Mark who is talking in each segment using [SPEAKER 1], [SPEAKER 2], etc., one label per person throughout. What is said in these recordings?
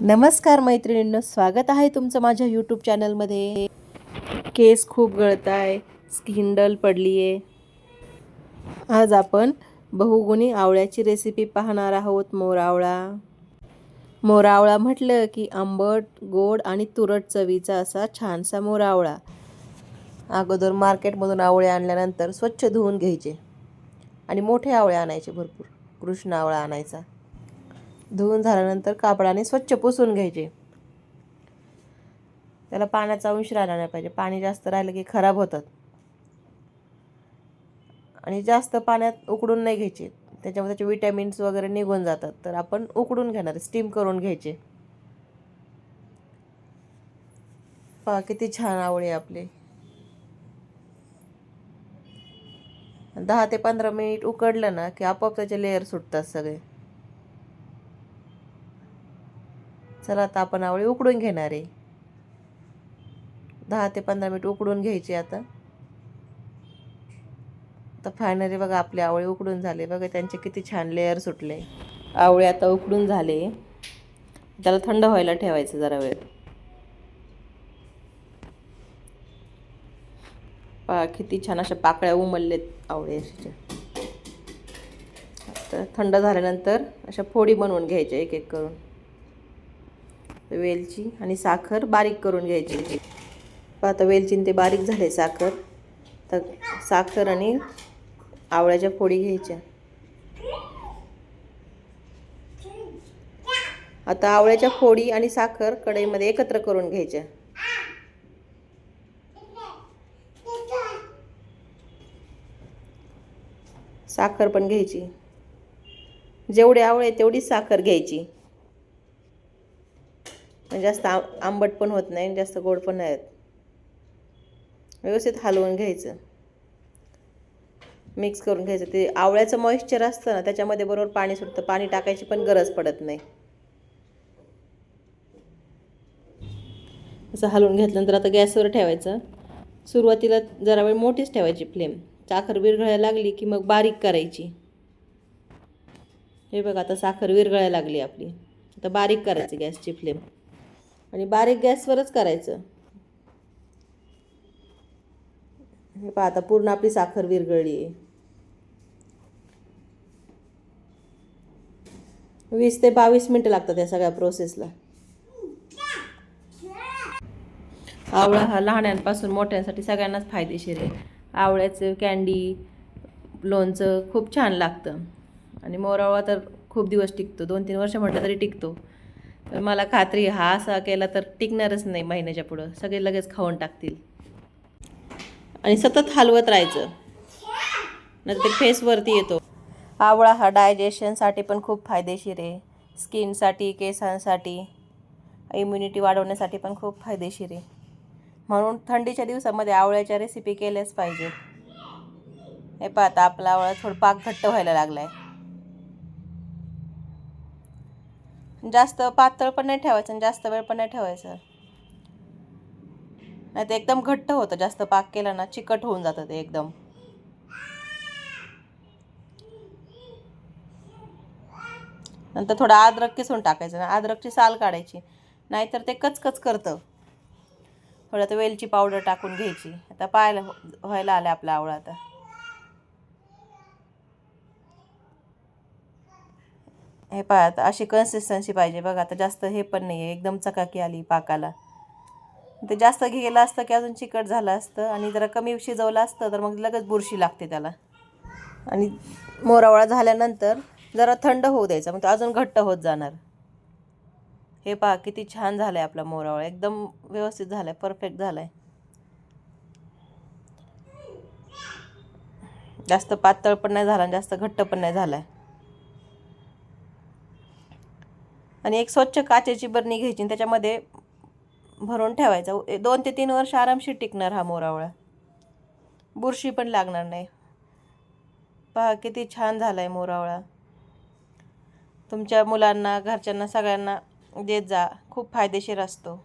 [SPEAKER 1] नमस्कार मैत्रिणींनो स्वागत आहे तुमचं माझ्या यूट्यूब चॅनलमध्ये केस खूप गळत आहे स्किन डल पडली आहे आज आपण बहुगुणी आवळ्याची रेसिपी पाहणार आहोत मोरावळा. मोरावळा म्हटलं की आंबट गोड आणि तुरट चवीचा असा छानसा मोरावळा. अगोदर मार्केटमधून आवळे आणल्यानंतर स्वच्छ धुवून घ्यायचे. आणि मोठे आवळे आणायचे भरपूर कृष्ण आवळा आणायचा. धुवून झाल्यानंतर कापडाने स्वच्छ पुसून घ्यायचे. त्याला पाण्याचा अंश राहिला नाही पाहिजे. पाणी जास्त राहिलं की खराब होतात. आणि जास्त पाण्यात उकडून नाही घ्यायचे. त्याच्यामध्ये त्याचे विटॅमिन्स वगैरे निघून जातात. तर आपण उकडून घेणार स्टीम करून घ्यायचे. पहा किती छान आवळे आपले. दहा ते पंधरा मिनिट उकडलं ना की आपोआप त्याचे लेअर सुटतात सगळे. चला आता आपण आवळे उकडून घेणार आहे. दहा ते पंधरा मिनिट उकडून घ्यायची आता. तर फायनली बघा आपले आवळे उकडून झाले. बघा त्यांचे किती छान लेअर सुटले. आवळे आता उकडून झाले. त्याला थंड व्हायला ठेवायचं जरा वेळ. पा किती छान अशा पाकळ्या उमललेत आवळे अशा तर थंड झाल्यानंतर अशा फोडी बनवून घ्यायच्या एक एक करून. वेलची आणि साखर बारीक करून घ्यायची. आता वेलची ते बारीक झाले साखर. तर साखर आणि आवळ्याच्या फोडी घ्यायच्या. आता आवळ्याच्या फोडी आणि साखर कढईमध्ये एकत्र करून घ्यायच्या. साखर पण घ्यायची. जेवढे आवळे तेवढीच साखर घ्यायची. म्हणजे जास्त आ आंबट पण होत नाही जास्त गोड पण नाही व्यवस्थित हलवून घ्यायचं. मिक्स करून घ्यायचं. ते आवळ्याचं मॉइश्चर असतं ना त्याच्यामध्ये बरोबर पाणी सुटतं. पाणी टाकायची पण गरज पडत नाही. असं हलवून घेतल्यानंतर आता गॅसवर ठेवायचं. सुरुवातीला जरा वेळ मोठीच ठेवायची फ्लेम साखर विरघळायला लागली की मग बारीक करायची. हे बघा आता साखर विरघळायला लागली आपली. आता बारीक करायची गॅसची फ्लेम आणि बारीक गॅसवरच करायचं. हे पहा आता पूर्ण आपली साखर विरघळली आहे. वीस ते बावीस मिनटं लागतात या सगळ्या प्रोसेसला आवळा हा लहान्यांपासून मोठ्यांसाठी सगळ्यांनाच फायदेशीर आहे. आवळ्याचं कॅन्डी लोणचं खूप छान लागतं. आणि मोरावळा तर खूप दिवस टिकतो. दोन तीन वर्ष म्हटलं तरी टिकतो. तर मला खात्री हा असा केला तर टिकणारच नाही महिन्याच्या पुढं. सगळे लगेच खाऊन टाकतील. आणि सतत हलवत राहायचं. नंतर ते फेसवरती येतो. आवळा हा डायजेशनसाठी पण खूप फायदेशीर आहे. स्किनसाठी केसांसाठी इम्युनिटी वाढवण्यासाठी पण खूप फायदेशीर आहे. म्हणून थंडीच्या दिवसामध्ये आवळ्याच्या रेसिपी केल्याच पाहिजेत. हे पाहता आपला आवळा थोडं पाक घट्ट व्हायला लागला आहे जास्त पातळ पण नाही ठेवायचं आणि जास्त वेळ पण नाही ठेवायचं. नाही ते एकदम घट्ट होतं जास्त पाक केला ना चिकट होऊन जातं ते एकदम. नंतर थोडं अद्रक किसून टाकायचं ना अद्रकची साल काढायची नाहीतर ते कचकच करतं. थोडं तर वेलची पावडर टाकून घ्यायची. आता पाहायला हो, व्हायला आलं आपला आवळा आता. हे पहा आता अशी कन्सिस्टन्सी पाहिजे बघा आता जास्त हे पण नाही आहे एकदम चकाकी आली पाकाला. ते जास्त गेलं असतं की अजून चिकट झालं असतं आणि जरा कमी शिजवलं असतं तर मग लगेच बुरशी लागते त्याला. आणि मोरावळा झाल्यानंतर जरा थंड होऊ द्यायचा मग म्हणजे तो अजून घट्ट होत जाणार. हे पहा किती छान झालं आहे आपला मोरावळा एकदम व्यवस्थित झाला आहे परफेक्ट झाला आहे जास्त पातळ पण नाही झाला आणि जास्त घट्ट पण नाही झाला आहे आणि एक स्वच्छ काचेची बरणी घ्यायची आणि त्याच्यामध्ये भरून ठेवायचा. दोन ते तीन वर्ष आरामशीर टिकणार हा मोरावळा. बुरशी पण लागणार नाही. पहा किती छान झाला आहे मोरावळा. तुमच्या मुलांना घरच्यांना सगळ्यांना देत जा. खूप फायदेशीर असतो.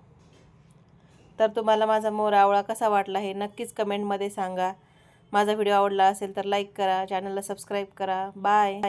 [SPEAKER 1] तर तुम्हाला माझा मोरावळा कसा वाटला हे नक्कीच कमेंटमध्ये सांगा. माझा व्हिडिओ आवडला असेल तर लाईक करा चॅनलला सबस्क्राईब करा. बाय.